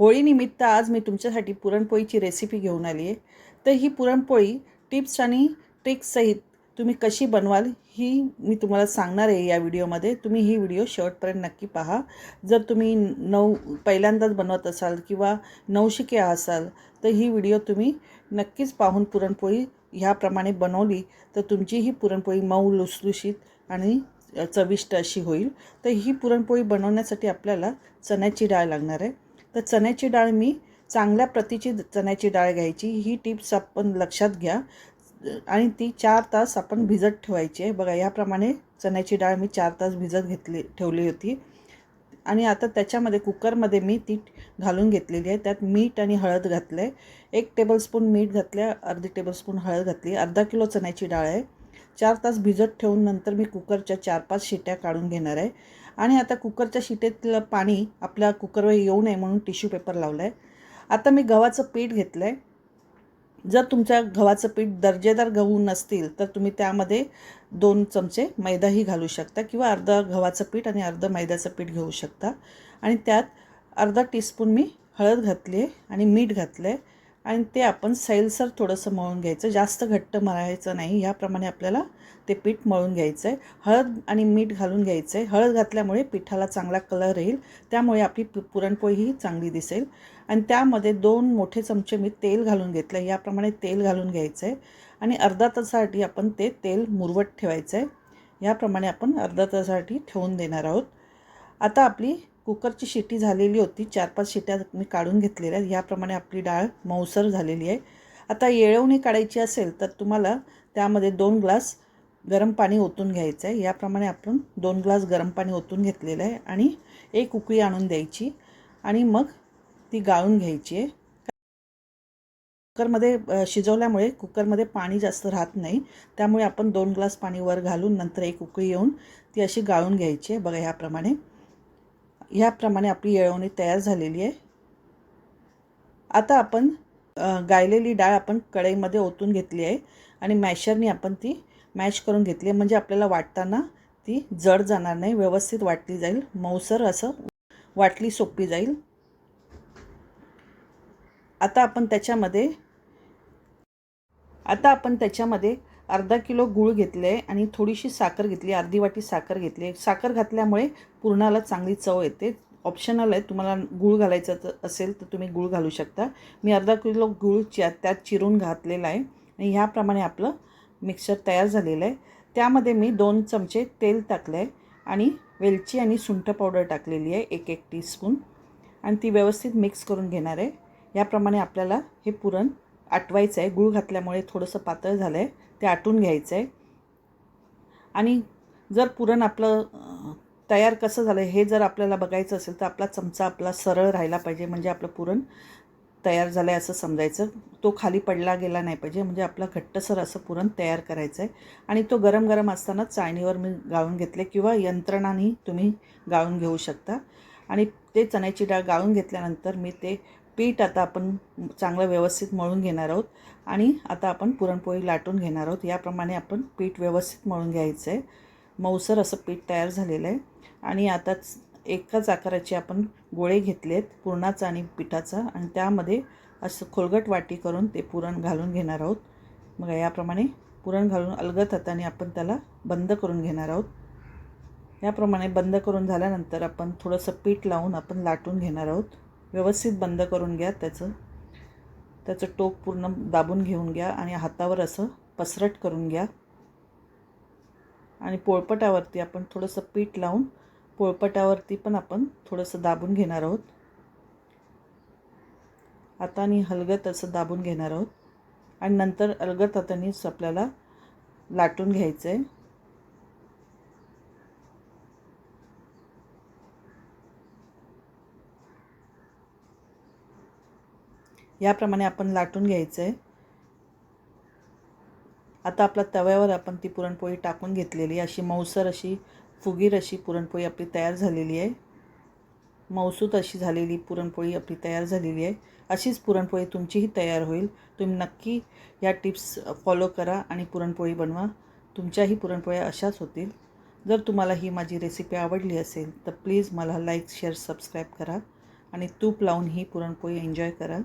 होळीनिमित्त आज मी तुमच्यासाठी पुरणपोळीची रेसिपी घेऊन आली आहे. तर ही पुरणपोळी टिप्स आणि ट्रिक्ससहित तुम्ही कशी बनवाल ही मी तुम्हाला सांगणार आहे या व्हिडिओमध्ये. तुम्ही ही व्हिडिओ शेवटपर्यंत नक्की पहा. जर तुम्ही नऊ पहिल्यांदाच बनवत असाल किंवा नवशिके असाल तर ही व्हिडिओ तुम्ही नक्कीच पाहून पुरणपोळी ह्याप्रमाणे बनवली तर तुमची ही पुरणपोळी मऊ लुसलुशीत आणि चविष्ट अशी होईल. तर ही पुरणपोळी बनवण्यासाठी आपल्याला चण्याची डाळ लागणार आहे. तर चण्याची डाळ मी चांगल्या प्रतीची चण्याची डाळ घ्यायची. ही टिप्स आपण लक्षात घ्या. आणि ती चार तास आपण भिजत ठेवायची आहे. बघा याप्रमाणे चण्याची डाळ मी चार तास भिजत घेतली ठेवली होती. आणि आता त्याच्यामध्ये कुकरमध्ये मी ती घालून घेतलेली आहे. त्यात मीठ आणि हळद घातलं आहे एक टेबलस्पून मीठ घातलं आहे अर्धी टेबलस्पून हळद घातली. अर्धा किलो चण्याची डाळ आहे. चार तास भिजत ठेवून नंतर मी कुकरच्या चार पाच शिट्या काढून घेणार आहे. आणि आता कुकरच्या शिटेतलं पाणी आपल्या कुकरवर येऊ नये म्हणून टिश्यू पेपर लावला आहे आता मी गव्हाचं पीठ घेतलं आहे जर तुमच्या गव्हाचं पीठ दर्जेदार गहू नसतील तर तुम्ही त्यामध्ये दोन चमचे मैदाही घालू शकता किंवा अर्धा गव्हाचं पीठ आणि अर्धं मैद्याचं पीठ घेऊ शकता. आणि त्यात अर्धा टीस्पून मी हळद घातली आहे आणि मीठ घातलं आहे आणि ते आपण सैलसर थोडंसं मळून घ्यायचं. जास्त घट्ट मळायचं नाही. ह्याप्रमाणे आपल्याला ते पीठ मळून घ्यायचं आहे हळद आणि मीठ घालून घ्यायचं आहे हळद घातल्यामुळे पिठाला चांगला कलर येईल. त्यामुळे आपली पु पुरणपोळीही चांगली दिसेल. आणि त्यामध्ये दोन मोठे चमचे मी तेल घालून घेतलं याप्रमाणे तेल घालून घ्यायचं आहे आणि अर्धा तासासाठी आपण ते तेल मुरवत ठेवायचं आहे याप्रमाणे आपण अर्धा तासासाठी ठेवून देणार आहोत. आता आपली कुकरची शिटी झालेली होती. चार पाच शिट्या मी काढून घेतलेल्या आहेत. ह्याप्रमाणे आपली डाळ मऊसर झालेली आहे. आता येळवणी काढायची असेल तर तुम्हाला त्यामध्ये दोन ग्लास गरम पाणी ओतून घ्यायचं आहे. याप्रमाणे आपण दोन ग्लास गरम पाणी ओतून घेतलेलं आहे आणि एक उकळी आणून द्यायची आणि मग ती गाळून घ्यायची आहे. कुकरमध्ये शिजवल्यामुळे कुकरमध्ये पाणी जास्त राहत नाही. त्यामुळे आपण दोन ग्लास पाणी वर घालून नंतर एक उकळी येऊन ती अशी गाळून घ्यायची आहे. बघा ह्याप्रमाणे ह्याप्रमाणे आपली येळवणी तयार झालेली आहे. आता आपण गायलेली डाळ आपण कढईमध्ये ओतून घेतली आहे आणि मॅशरनी आपण ती मॅश करून घेतली आहे. म्हणजे आपल्याला वाटताना ती जड जाणार नाही व्यवस्थित वाटली जाईल. मऊसर असं वाटली सोपी जाईल. आता आपण त्याच्यामध्ये आता आपण त्याच्यामध्ये अर्धा किलो गूळ घेतले आहे आणि थोडीशी साखर घेतली अर्धी वाटी साखर घेतली. आहे साखर घातल्यामुळे पुरणाला चांगली चव येते. ऑप्शनल आहे तुम्हाला गूळ घालायचं असेल तर तुम्ही गूळ घालू शकता. मी अर्धा किलो गूळ च्या त्यात चिरून घातलेला आहे आणि ह्याप्रमाणे आपलं मिक्सर तयार झालेलं आहे. त्यामध्ये मी दोन चमचे तेल टाकलं आहे आणि वेलची आणि सुंठ पावडर टाकलेली आहे एक एक टीस्पून आणि ती व्यवस्थित मिक्स करून घेणार आहे. याप्रमाणे आपल्याला हे पुरण आटवायचं आहे. गूळ घातल्यामुळे थोडंसं पातळ झालं आहे ते आटून घ्यायचं आहे आणि जर पुरण आपलं तयार कसं झालं हे जर आपल्याला बघायचं असेल तर आपला चमचा आपला सरळ राहिला पाहिजे म्हणजे आपलं पुरण तयार झालं आहे असं समजायचं. तो खाली पडला गेला नाही पाहिजे म्हणजे आपला घट्टसर असं पुरण तयार करायचं आहे आणि तो गरम गरम असताना चाळणीवर मी गाळून घेतले किंवा यंत्रणाने तुम्ही गाळून घेऊ शकता. आणि ते चण्याची डाळ गाळून घेतल्यानंतर मी ते पीठ आता आपण चांगलं व्यवस्थित मळून घेणार आहोत आणि आता आपण पुरणपोळी लाटून घेणार आहोत. याप्रमाणे आपण पीठ व्यवस्थित मळून घ्यायचं आहे मऊसर असं पीठ तयार झालेलं आहे आणि आताच एकाच आकाराचे आपण गोळे घेतले आहेत पुरणाचा आणि पिठाचा. आणि त्यामध्ये असं खोलगट वाटी करून ते पुरण घालून घेणार आहोत. मग याप्रमाणे पुरण घालून अलगत हाताने आपण त्याला बंद करून घेणार आहोत. याप्रमाणे बंद करून झाल्यानंतर आपण थोडंसं पीठ लावून आपण लाटून घेणार आहोत. व्यवस्थित बंद करून घ्या त्याचं. त्याचं टोक पूर्ण दाबून घेऊन घ्या आणि हातावर असं पसरट करून घ्या. आणि पोळपटावरती आपण थोडंसं पीठ लावून पोळपटावरती पण आपण थोडंसं दाबून घेणार आहोत. हाताने हलगत असं दाबून घेणार आहोत. आणि नंतर अलगत हातानेच आपल्याला लाटून घ्यायचं आहे याप्रमाणे आपण लाटून घ्यायचं. आहे आता आपल्या तव्यावर आपण ती पुरणपोळी टाकून घेतलेली अशी मऊसर अशी फुगीर अशी पुरणपोळी आपली तयार झालेली आहे. मौसूत अशी झालेली पुरणपोळी आपली तयार झालेली आहे. अशीच पुरणपोळी तुमचीही तयार होईल. तुम्ही नक्की या टिप्स फॉलो करा आणि पुरणपोळी बनवा. तुमच्याही पुरणपोळ्या अशाच होतील. जर तुम्हाला ही माझी रेसिपी आवडली असेल तर प्लीज मला लाईक शेअर सबस्क्राईब करा आणि तूप लावून ही पुरणपोळी एन्जॉय करा.